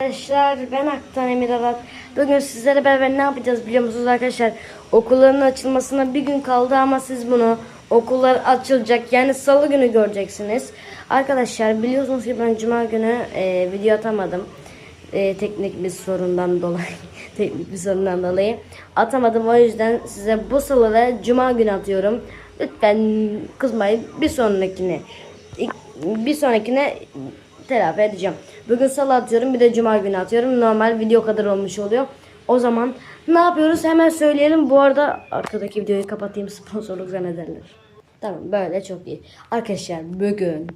Arkadaşlar ben Aktan Emir Arat. Bugün sizlere beraber ne yapacağız biliyor musunuz arkadaşlar? Okulların açılmasına bir gün kaldı ama siz bunu okullar açılacak yani salı günü göreceksiniz. Arkadaşlar biliyorsunuz ki ben cuma günü e, video atamadım. E, teknik bir sorundan dolayı teknik bir sorundan dolayı atamadım. O yüzden size bu salı ve cuma günü atıyorum. Lütfen kızmayın bir sonrakine bir sonrakine telafi edeceğim. Bugün salı atıyorum bir de cuma günü atıyorum. Normal video kadar olmuş oluyor. O zaman ne yapıyoruz hemen söyleyelim. Bu arada arkadaki videoyu kapatayım sponsorluk zannederler. Tamam böyle çok iyi. Arkadaşlar bugün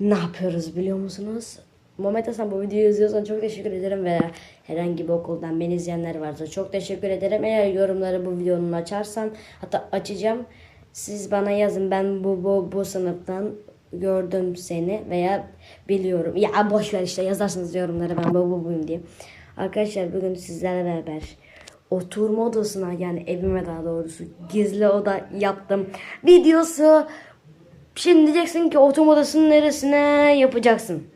ne yapıyoruz biliyor musunuz? Muhammed Hasan bu videoyu izliyorsan çok teşekkür ederim ve herhangi bir okuldan beni izleyenler varsa çok teşekkür ederim. Eğer yorumları bu videonun açarsan hatta açacağım. Siz bana yazın ben bu bu bu sınıftan gördüm seni veya biliyorum. Ya boş ver işte yazarsınız yorumlara ben bu bu buyum diye. Arkadaşlar bugün sizlerle beraber oturma odasına yani evime daha doğrusu gizli oda yaptım. Videosu Şimdi diyeceksin ki oturma odasının neresine yapacaksın?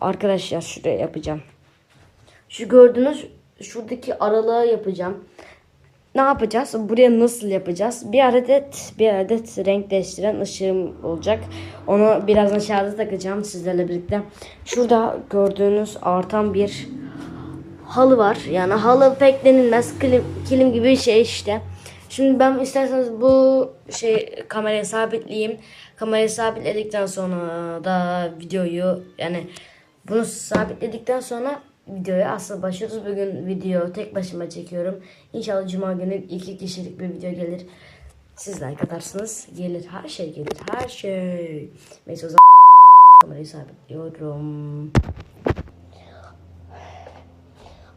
Arkadaşlar şuraya yapacağım. Şu gördüğünüz şuradaki aralığı yapacağım. Ne yapacağız? Buraya nasıl yapacağız? Bir adet bir adet renk değiştiren ışığım olacak. Onu birazdan şarja takacağım sizlerle birlikte. Şurada gördüğünüz artan bir halı var. Yani halı pek denilmez. Kilim, kilim gibi bir şey işte. Şimdi ben isterseniz bu şey kameraya sabitleyeyim. Kamerayı sabitledikten sonra da videoyu yani bunu sabitledikten sonra videoya asıl başlıyoruz. Bugün video tek başıma çekiyorum. İnşallah cuma günü iki kişilik bir video gelir. Siz like atarsınız. Gelir her şey gelir her şey. Neyse o zaman sabitliyorum.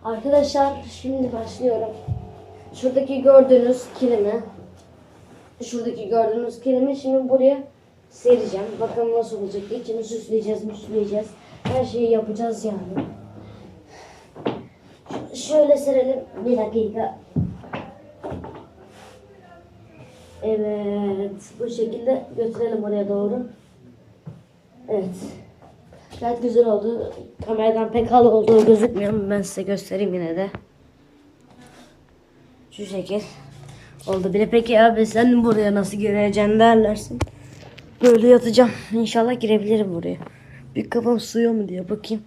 Arkadaşlar şimdi başlıyorum. Şuradaki gördüğünüz kilimi şuradaki gördüğünüz kilimi şimdi buraya sereceğim. Bakalım nasıl olacak. İçini süsleyeceğiz, müsleyeceğiz. Her şeyi yapacağız yani. Şöyle serelim. Bir dakika. Evet. Bu şekilde götürelim oraya doğru. Evet. Gayet güzel oldu. Kameradan pek halı olduğu gözükmüyor ama ben size göstereyim yine de. Şu şekil. Oldu bile. Peki abi sen buraya nasıl gireceksin derlersin. Böyle yatacağım. İnşallah girebilirim buraya. Bir kafam sığıyor mu diye bakayım.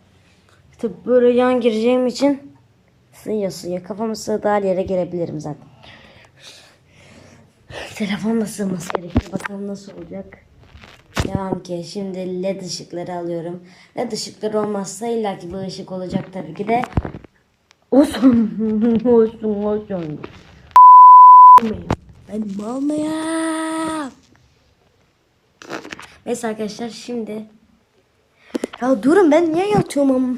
İşte böyle yan gireceğim için sığıyor sığıyor. Kafamı sığdığı her yere girebilirim zaten. Telefon da sığması gerekiyor. Bakalım nasıl olacak. Devam ki şimdi led ışıkları alıyorum. Led ışıkları olmazsa illaki bir ışık olacak tabii ki de. Olsun. olsun olsun. Ben almayayım. Neyse arkadaşlar şimdi. Ya durun ben niye yatıyorum ama.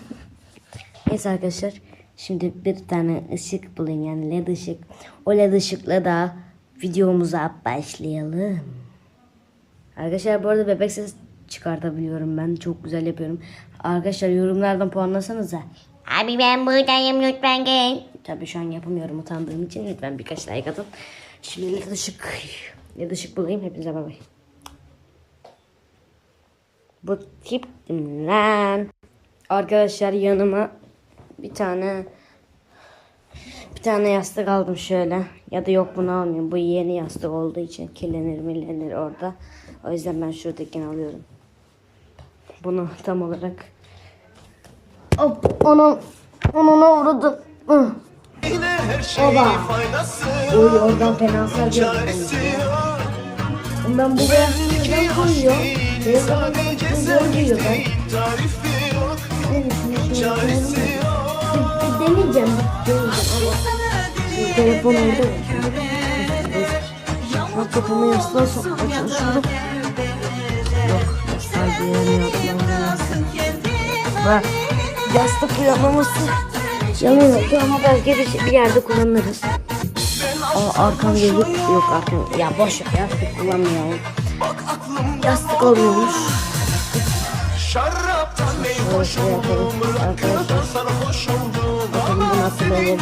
Neyse arkadaşlar. Şimdi bir tane ışık bulayım yani led ışık. O led ışıkla da videomuza başlayalım. Arkadaşlar bu arada bebek ses çıkartabiliyorum ben. Çok güzel yapıyorum. Arkadaşlar yorumlardan puanlasanıza. Abi ben buradayım lütfen gel. Tabii şu an yapamıyorum utandığım için lütfen birkaç like atın. Şimdi led ışık. Led ışık bulayım. Hepinize bay bay. Bu tiptim lan. Arkadaşlar yanıma bir tane bir tane yastık aldım şöyle. Ya da yok bunu almayayım. Bu yeni yastık olduğu için kirlenir millenir orada. O yüzden ben şuradakini alıyorum. Bunu tam olarak Hop onu onuna vurdum. Şey Oba. faydası Oy oradan. Çaresi yok Ben buraya neden koyuyorum? Benim Sadece kafamda zor geliyor ben. Ama. Telefon orada. Kafamı yastığa sokmaya çalışıyorum. Yok. Yastığa diyemiyorum. Bak. Yastık uyanmaması. Yanıyordu ama belki bir, bir yerde kullanırız. Aa, arkam gelip yok arkam. Ya boş ver yastık kullanmayalım. Yastık olmuyormuş. Şaraptan ne hoş şey Bırakırdan Arkadaşlar. Sarhoş oldum bu nasıl olacak.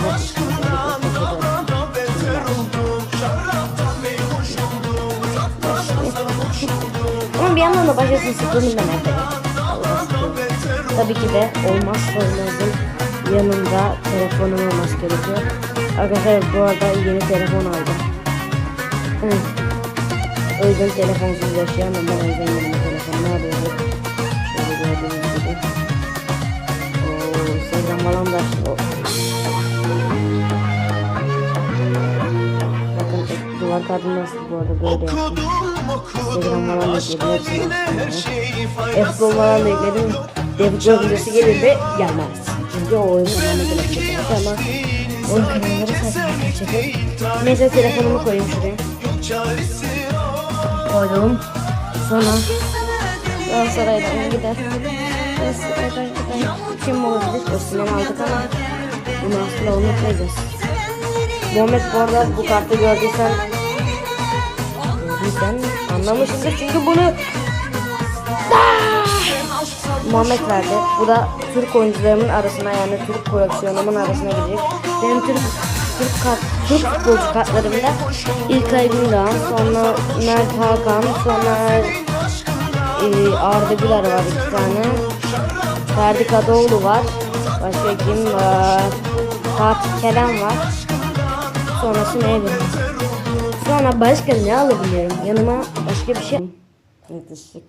Daha beter oldum Şaraptan ne hoş oldum Uzaklardan sarhoş oldum Ama bir yandan da başkasını sıkıldım ben evde. Allah sıkıldım. Tabii ki de olmazsa olmazım yanında telefonum olması gerekiyor. Arkadaşlar bu arada yeni telefon aldım. Hı. O yüzden telefonsuz yaşayamam ben o yüzden yeni telefon ne arıyorum. Instagram falan da Bakın duvar kağıdı nasıl bu arada böyle yaptım. Instagram falan okudum da ekledim, hepsini şey F-Ball falan da ekledim. Devlet videosu gelir mi? Gelmez. Çünkü o oyun kanalına gelecek ama oyun kanalları sayfasına çekip. Neyse telefonumu koyayım şuraya. Koydum. Sonra Galatasaray'dan gider. Gider. Kim olabilir? Osman aldık ama bunu asla unutmayacağız. Muhammed bu arada bu kartı gördüysen gördüysen anlamışsındır çünkü bunu Muhammed verdi. Bu da Türk oyuncularımın arasına yani Türk koleksiyonumun arasına girecek. Benim Türk Türk kart, Türk futbolcu kartlarımda İlkay Gündoğan, sonra Mert Hakan, sonra e, Arda Güler var iki tane. Ferdi Kadıoğlu var. Başka kim var? Fatih Kerem var. Sonrası neydi? Sonra başka ne alabilirim? Yanıma başka bir şey... Yaklaşık.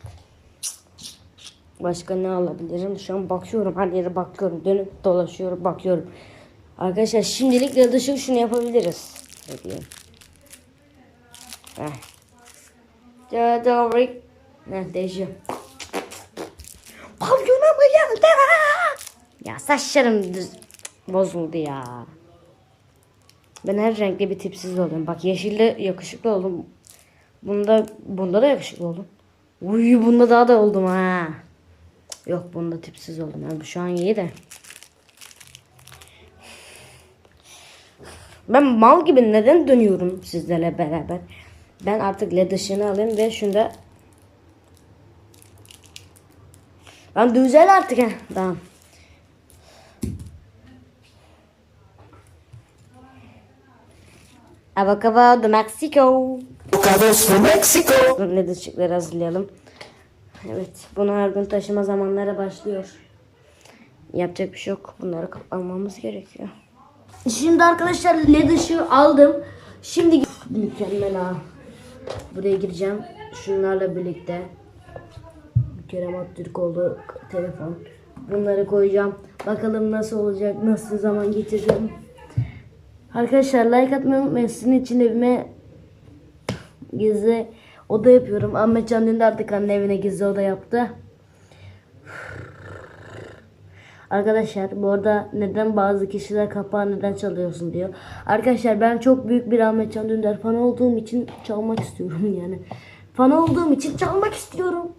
Başka ne alabilirim? Şu an bakıyorum. Her yere bakıyorum. Dönüp dolaşıyorum. Bakıyorum. Arkadaşlar şimdilik dışı şunu yapabiliriz. Ne diyeyim? Heh. Doğru. Ne değişiyor. Geldi? Ya saçlarım düz bozuldu ya. Ben her renkli bir tipsiz oldum. Bak yeşilde yakışıklı oldum. Bunda bunda da yakışıklı oldum. Uy bunda daha da oldum ha. Yok bunda tipsiz oldum. Yani şu an iyi de. Ben mal gibi neden dönüyorum sizlerle beraber? Ben artık led ışığını alayım ve şunda Lan düzel artık ha. Tamam. Avocado de Mexico. Avocados de Mexico Dur led ışıkları hazırlayalım. Evet. Bunu her gün taşıma zamanları başlıyor. Yapacak bir şey yok. Bunları almamız gerekiyor. Şimdi arkadaşlar led ışığı aldım. Şimdi mükemmel ha. Buraya gireceğim. Şunlarla birlikte. Kerem Aktürkoğlu telefon. Bunları koyacağım. Bakalım nasıl olacak, nasıl zaman geçireceğim. Arkadaşlar like atmayı unutmayın. Sizin için evime gizli oda yapıyorum. Ahmet Can Dündar Tıkan'ın evine gizli oda yaptı. Arkadaşlar bu arada neden bazı kişiler kapağı neden çalıyorsun diyor. Arkadaşlar ben çok büyük bir Ahmet Can Dündar fanı olduğum için çalmak istiyorum yani. Fan olduğum için çalmak istiyorum.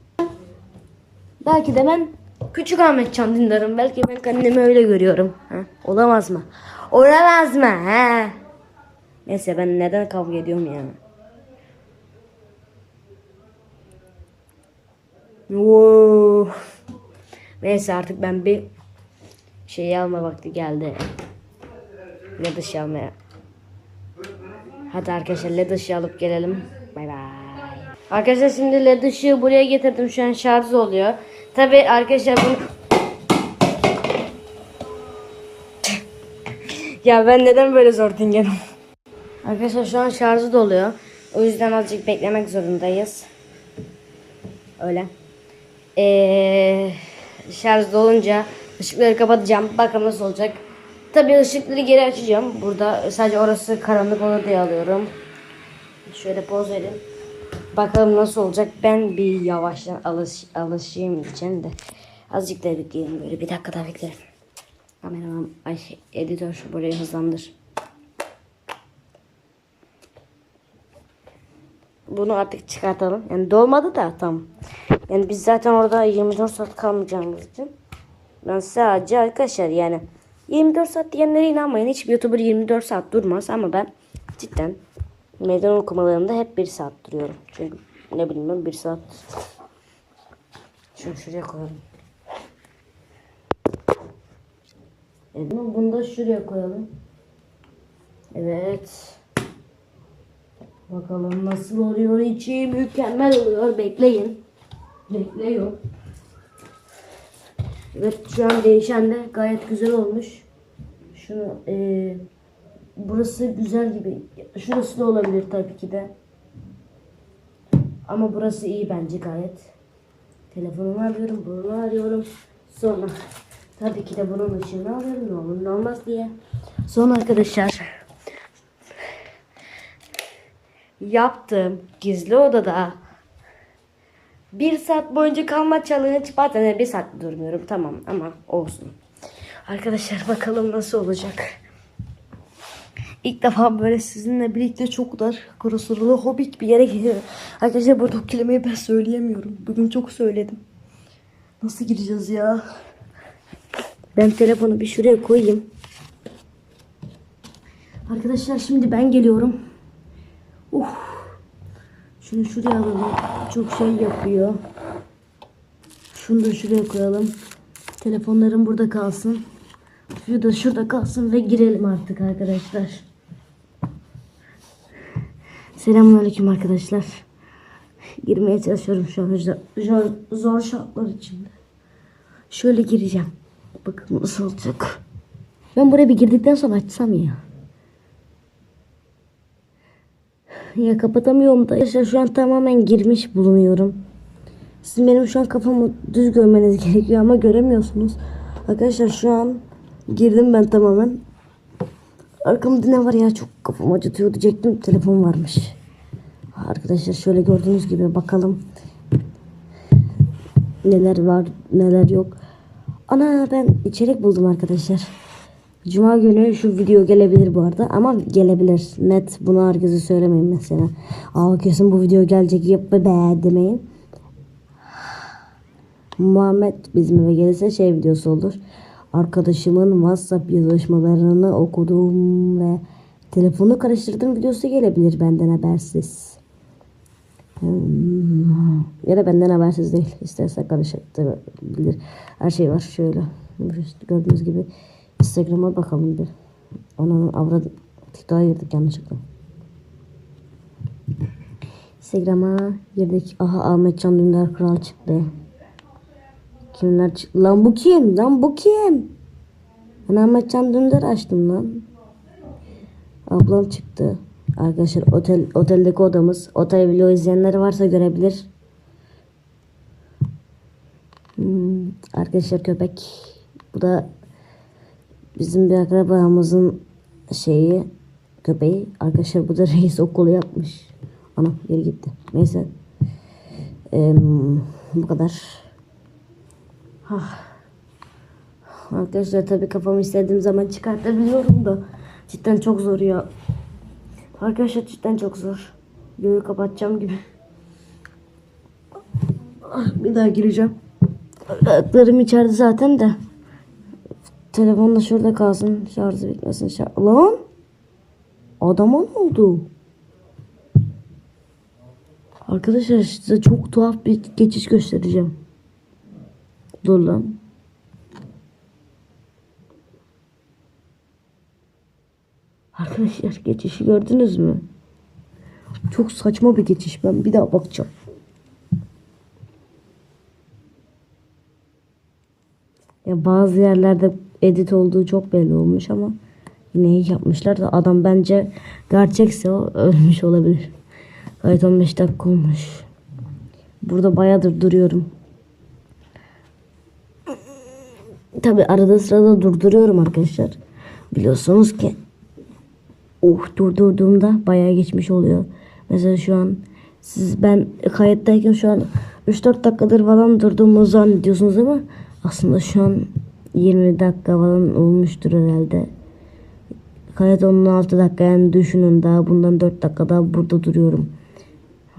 Belki de ben küçük Ahmet Can Dündar'ım. Belki ben kendimi öyle görüyorum. Ha? Olamaz mı? Olamaz mı? Ha? Neyse ben neden kavga ediyorum yani? Wow. Neyse artık ben bir şey alma vakti geldi. Led ışığı almaya. Hadi arkadaşlar led ışığı alıp gelelim. Bay bay. Arkadaşlar şimdi led ışığı buraya getirdim. Şu an şarj oluyor. Tabi arkadaşlar bunu... ya ben neden böyle zor dinlerim? Arkadaşlar şu an şarjı doluyor. O yüzden azıcık beklemek zorundayız. Öyle. Ee, şarj dolunca ışıkları kapatacağım. Bakalım nasıl olacak. Tabii ışıkları geri açacağım. Burada sadece orası karanlık olur diye alıyorum. Şöyle poz verin. Bakalım nasıl olacak. Ben bir yavaştan alış, alışayım için de. Azıcık da bekleyelim böyle. Bir dakika daha beklerim. Kameraman, ay editör burayı hızlandır. Bunu artık çıkartalım. Yani dolmadı da tam. Yani biz zaten orada 24 saat kalmayacağımız için. Ben sadece arkadaşlar yani 24 saat diyenlere inanmayın. Hiçbir YouTuber 24 saat durmaz ama ben cidden meydan okumalarımda hep 1 saat duruyorum. Çünkü ne bileyim ben 1 saat. Şunu şuraya koyalım. Evet, bunu da şuraya koyalım. Evet. Bakalım nasıl oluyor içi mükemmel oluyor. Bekleyin. Bekliyor. Evet şu an değişen de gayet güzel olmuş. Şunu eee, burası güzel gibi. Şurası da olabilir tabii ki de. Ama burası iyi bence gayet. Telefonumu arıyorum, bunu arıyorum. Sonra tabii ki de bunun ışığını alıyorum ne olur ne olmaz diye. Sonra arkadaşlar yaptığım gizli odada bir saat boyunca kalma challenge bazen bir saat durmuyorum tamam ama olsun. Arkadaşlar bakalım nasıl olacak. İlk defa böyle sizinle birlikte çok dar kurusurulu hobbit bir yere geliyorum. Arkadaşlar burada o kelimeyi ben söyleyemiyorum. Bugün çok söyledim. Nasıl gireceğiz ya? Ben telefonu bir şuraya koyayım. Arkadaşlar şimdi ben geliyorum. Uf. Şunu şuraya alalım. Çok şey yapıyor. Şunu da şuraya koyalım. Telefonlarım burada kalsın. Şu da şurada kalsın ve girelim artık arkadaşlar. Selamünaleyküm arkadaşlar. Girmeye çalışıyorum şu an zor, zor, şartlar içinde. Şöyle gireceğim. Bakın nasıl olacak. Ben buraya bir girdikten sonra açsam ya. Ya kapatamıyorum da. Arkadaşlar şu an tamamen girmiş bulunuyorum. Sizin benim şu an kafamı düz görmeniz gerekiyor ama göremiyorsunuz. Arkadaşlar şu an girdim ben tamamen. Arkamda ne var ya çok kafam acıtıyor diyecektim. Telefon varmış. Arkadaşlar şöyle gördüğünüz gibi bakalım. Neler var neler yok. Ana ben içerik buldum arkadaşlar. Cuma günü şu video gelebilir bu arada ama gelebilir. Net bunu herkese söylemeyin mesela. Aa kesin bu video gelecek yap be demeyin. Muhammed bizim eve gelirse şey videosu olur. Arkadaşımın WhatsApp yazışmalarını okudum ve telefonu karıştırdım videosu gelebilir benden habersiz. Hmm. Ya da benden habersiz değil. İsterse karıştırabilir. Her şey var şöyle. Gördüğünüz gibi Instagram'a bakalım bir. Onun avradı TikTok'a girdik yanlışlıkla. Instagram'a girdik. Aha Ahmet Can Dündar Kral çıktı. Kimler çıktı? Lan bu kim? Lan bu kim? Ben Ahmet Can Dündar açtım lan. Ablam çıktı. Arkadaşlar otel oteldeki odamız. Otel vlog izleyenler varsa görebilir. Hmm, arkadaşlar köpek. Bu da bizim bir akrabamızın şeyi köpeği. Arkadaşlar bu da reis okulu yapmış. Ana geri gitti. Neyse. Ee, bu kadar. Ah. Arkadaşlar tabii kafamı istediğim zaman çıkartabiliyorum da cidden çok zor ya. Arkadaşlar cidden çok zor. Videoyu kapatacağım gibi. Ah, Bir daha gireceğim. Ayaklarım içeride zaten de. Telefon da şurada kalsın. Şarjı bitmesin. Şar Lan! Adama ne oldu? Arkadaşlar size çok tuhaf bir geçiş göstereceğim. Lan. Arkadaşlar geçişi gördünüz mü? Çok saçma bir geçiş. Ben bir daha bakacağım. Ya bazı yerlerde edit olduğu çok belli olmuş ama yine iyi yapmışlar da adam bence gerçekse o ölmüş olabilir. Gayet 15 dakika olmuş. Burada bayağıdır duruyorum. Tabi arada sırada durduruyorum arkadaşlar. Biliyorsunuz ki oh durdurduğumda bayağı geçmiş oluyor. Mesela şu an siz ben kayıttayken şu an 3-4 dakikadır falan durduğumu zannediyorsunuz ama aslında şu an 20 dakika falan olmuştur herhalde. Kayıt 16 dakika yani düşünün daha bundan 4 dakika daha burada duruyorum.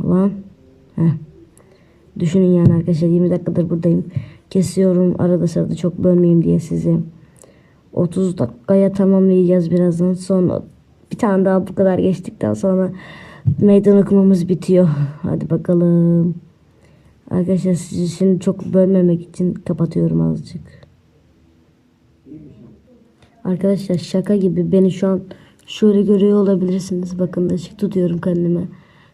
Lan. Heh. Düşünün yani arkadaşlar 20 dakikadır buradayım. Kesiyorum arada sırada çok bölmeyeyim diye sizi. 30 dakikaya tamamlayacağız birazdan. Sonra bir tane daha bu kadar geçtikten sonra meydan okumamız bitiyor. Hadi bakalım. Arkadaşlar sizi şimdi çok bölmemek için kapatıyorum azıcık. Arkadaşlar şaka gibi beni şu an şöyle görüyor olabilirsiniz. Bakın ışık tutuyorum kendime.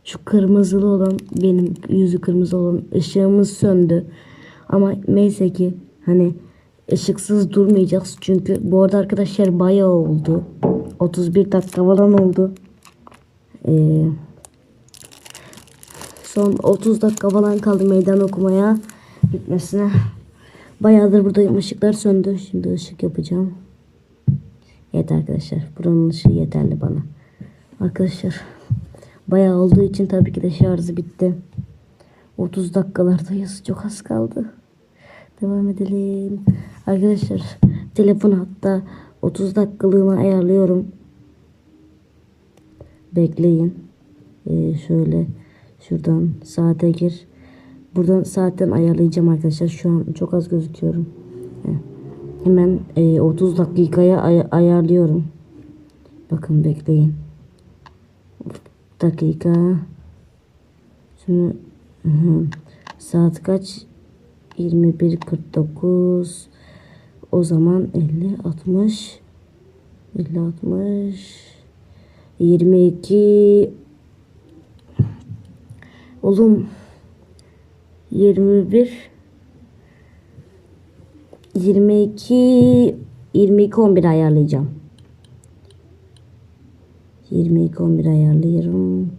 Şu kırmızılı olan benim yüzü kırmızı olan ışığımız söndü. Ama neyse ki hani ışıksız durmayacağız. Çünkü bu arada arkadaşlar bayağı oldu. 31 dakika falan oldu. Ee, son 30 dakika falan kaldı meydan okumaya bitmesine. Bayağıdır buradayım. Işıklar söndü. Şimdi ışık yapacağım. Evet arkadaşlar. Buranın ışığı yeterli bana. Arkadaşlar bayağı olduğu için tabii ki de şarjı bitti. 30 dakikalardayız. Çok az kaldı. Devam edelim. Arkadaşlar telefonu hatta 30 dakikalığına ayarlıyorum. Bekleyin. Ee, şöyle şuradan saate gir. Buradan saatten ayarlayacağım arkadaşlar. Şu an çok az gözüküyorum. Hemen e, 30 dakikaya ay- ayarlıyorum. Bakın bekleyin. Dakika. Şimdi hı hı. saat kaç? 21.49 o zaman 50 60 50 60 22 oğlum 21 22 22 11 ayarlayacağım. 22 11 ayarlıyorum.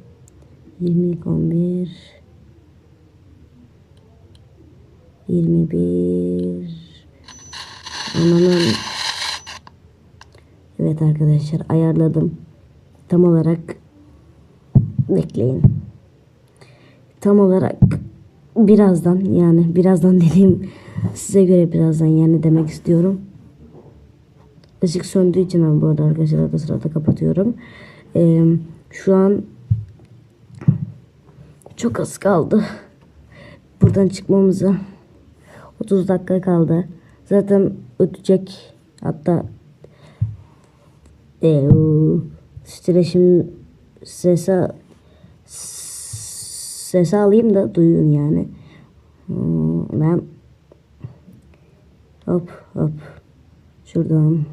22 11 21 Ananın Evet arkadaşlar ayarladım. Tam olarak bekleyin. Tam olarak birazdan yani birazdan dediğim size göre birazdan yani demek istiyorum. Işık söndüğü için ben bu arada arkadaşlar arada sırada kapatıyorum. Ee, şu an çok az kaldı. Buradan çıkmamıza 30 dakika kaldı. Zaten ötecek. Hatta e, stresim sese sese alayım da duyun yani. Ben hop hop şuradan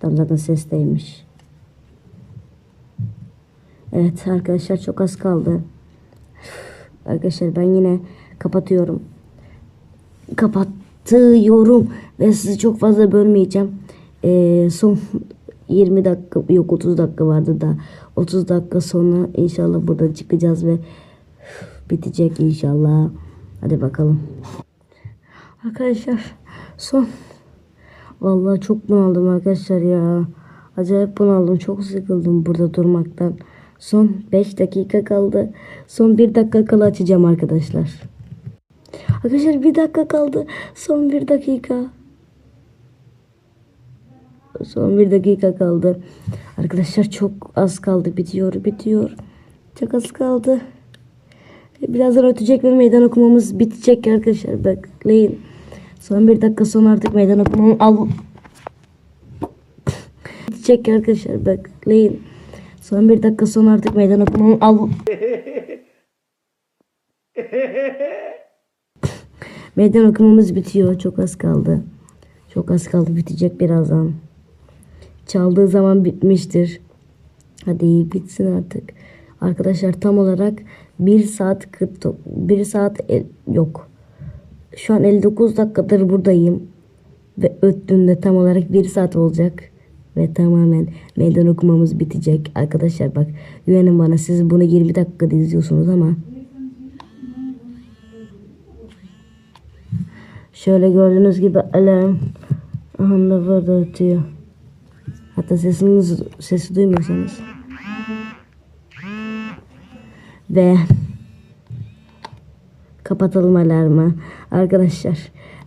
tam zaten sesteymiş. Evet arkadaşlar çok az kaldı. Arkadaşlar ben yine kapatıyorum kapatıyorum ve sizi çok fazla bölmeyeceğim. Ee, son 20 dakika yok 30 dakika vardı da 30 dakika sonra inşallah buradan çıkacağız ve bitecek inşallah. Hadi bakalım. Arkadaşlar son Vallahi çok bunaldım arkadaşlar ya. Acayip bunaldım. Çok sıkıldım burada durmaktan. Son 5 dakika kaldı. Son 1 dakika kala açacağım arkadaşlar. Arkadaşlar bir dakika kaldı. Son bir dakika. Son bir dakika kaldı. Arkadaşlar çok az kaldı. Bitiyor, bitiyor. Çok az kaldı. Birazdan ötecek ve meydan okumamız bitecek arkadaşlar. Bekleyin. Son bir dakika sonra artık meydan okumamı al. Bitecek arkadaşlar. Bekleyin. Son bir dakika sonra artık meydan okumamı al. Meydan okumamız bitiyor. Çok az kaldı. Çok az kaldı. Bitecek birazdan. Çaldığı zaman bitmiştir. Hadi bitsin artık. Arkadaşlar tam olarak 1 saat 40 1 saat el- yok. Şu an 59 dakikadır buradayım. Ve öttüğünde tam olarak 1 saat olacak. Ve tamamen meydan okumamız bitecek. Arkadaşlar bak güvenin bana siz bunu 20 dakikada izliyorsunuz ama Şöyle gördüğünüz gibi alarm anda burada ötüyor. Hatta sesiniz sesi duymuyorsanız. Ve kapatalım alarmı. Arkadaşlar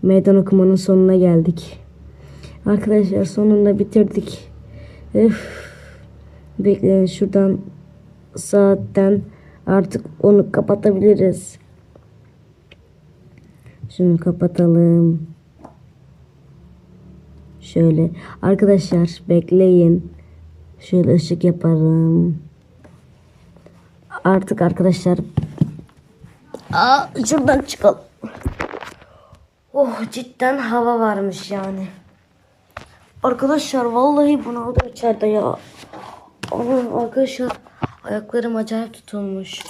meydan okumanın sonuna geldik. Arkadaşlar sonunda bitirdik. Üf. Bekleyin şuradan saatten artık onu kapatabiliriz. Şunu kapatalım. Şöyle. Arkadaşlar bekleyin. Şöyle ışık yaparım. Artık arkadaşlar. Aa, şuradan çıkalım. Oh cidden hava varmış yani. Arkadaşlar vallahi bunaldım içeride ya. Aman arkadaşlar ayaklarım acayip tutulmuş.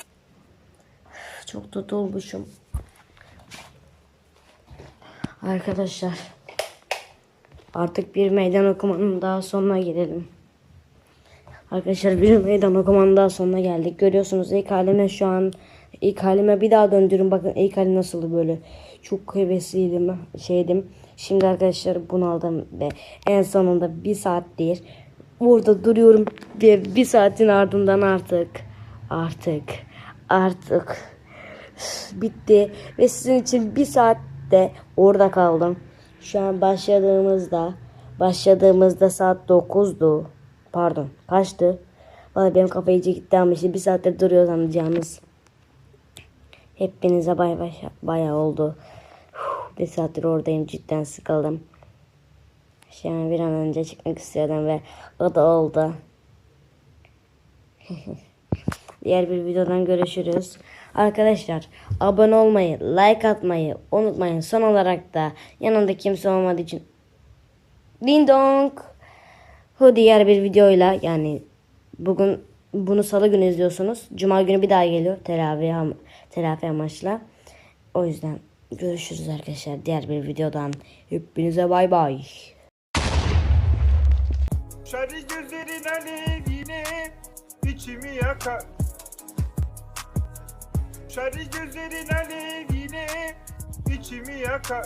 Çok tutulmuşum. Arkadaşlar Artık bir meydan okumanın daha sonuna gelelim. Arkadaşlar bir meydan okumanın daha sonuna geldik. Görüyorsunuz ilk halime şu an ilk halime bir daha döndürün. Bakın ilk halim nasıldı böyle. Çok hevesliydim şeydim. Şimdi arkadaşlar bunu aldım ve en sonunda bir saattir burada duruyorum ve bir saatin ardından artık artık artık bitti ve sizin için bir saatte orada kaldım. Şu an başladığımızda başladığımızda saat 9'du. Pardon kaçtı? Valla benim kafa iyice gitti ama işte bir saattir duruyoruz anlayacağınız. Hepinize bay bay bayağı oldu. Bir saattir oradayım cidden sıkıldım. An bir an önce çıkmak istiyordum ve o da oldu. Diğer bir videodan görüşürüz. Arkadaşlar abone olmayı, like atmayı unutmayın. Son olarak da yanında kimse olmadığı için Ding dong. Bu diğer bir videoyla yani bugün bunu salı günü izliyorsunuz. Cuma günü bir daha geliyor telafi, am- telafi amaçla. O yüzden görüşürüz arkadaşlar diğer bir videodan. Hepinize bay bay. Şarı gözlerin alevine içimi yakar Şarı gözlerin alevine içimi yakar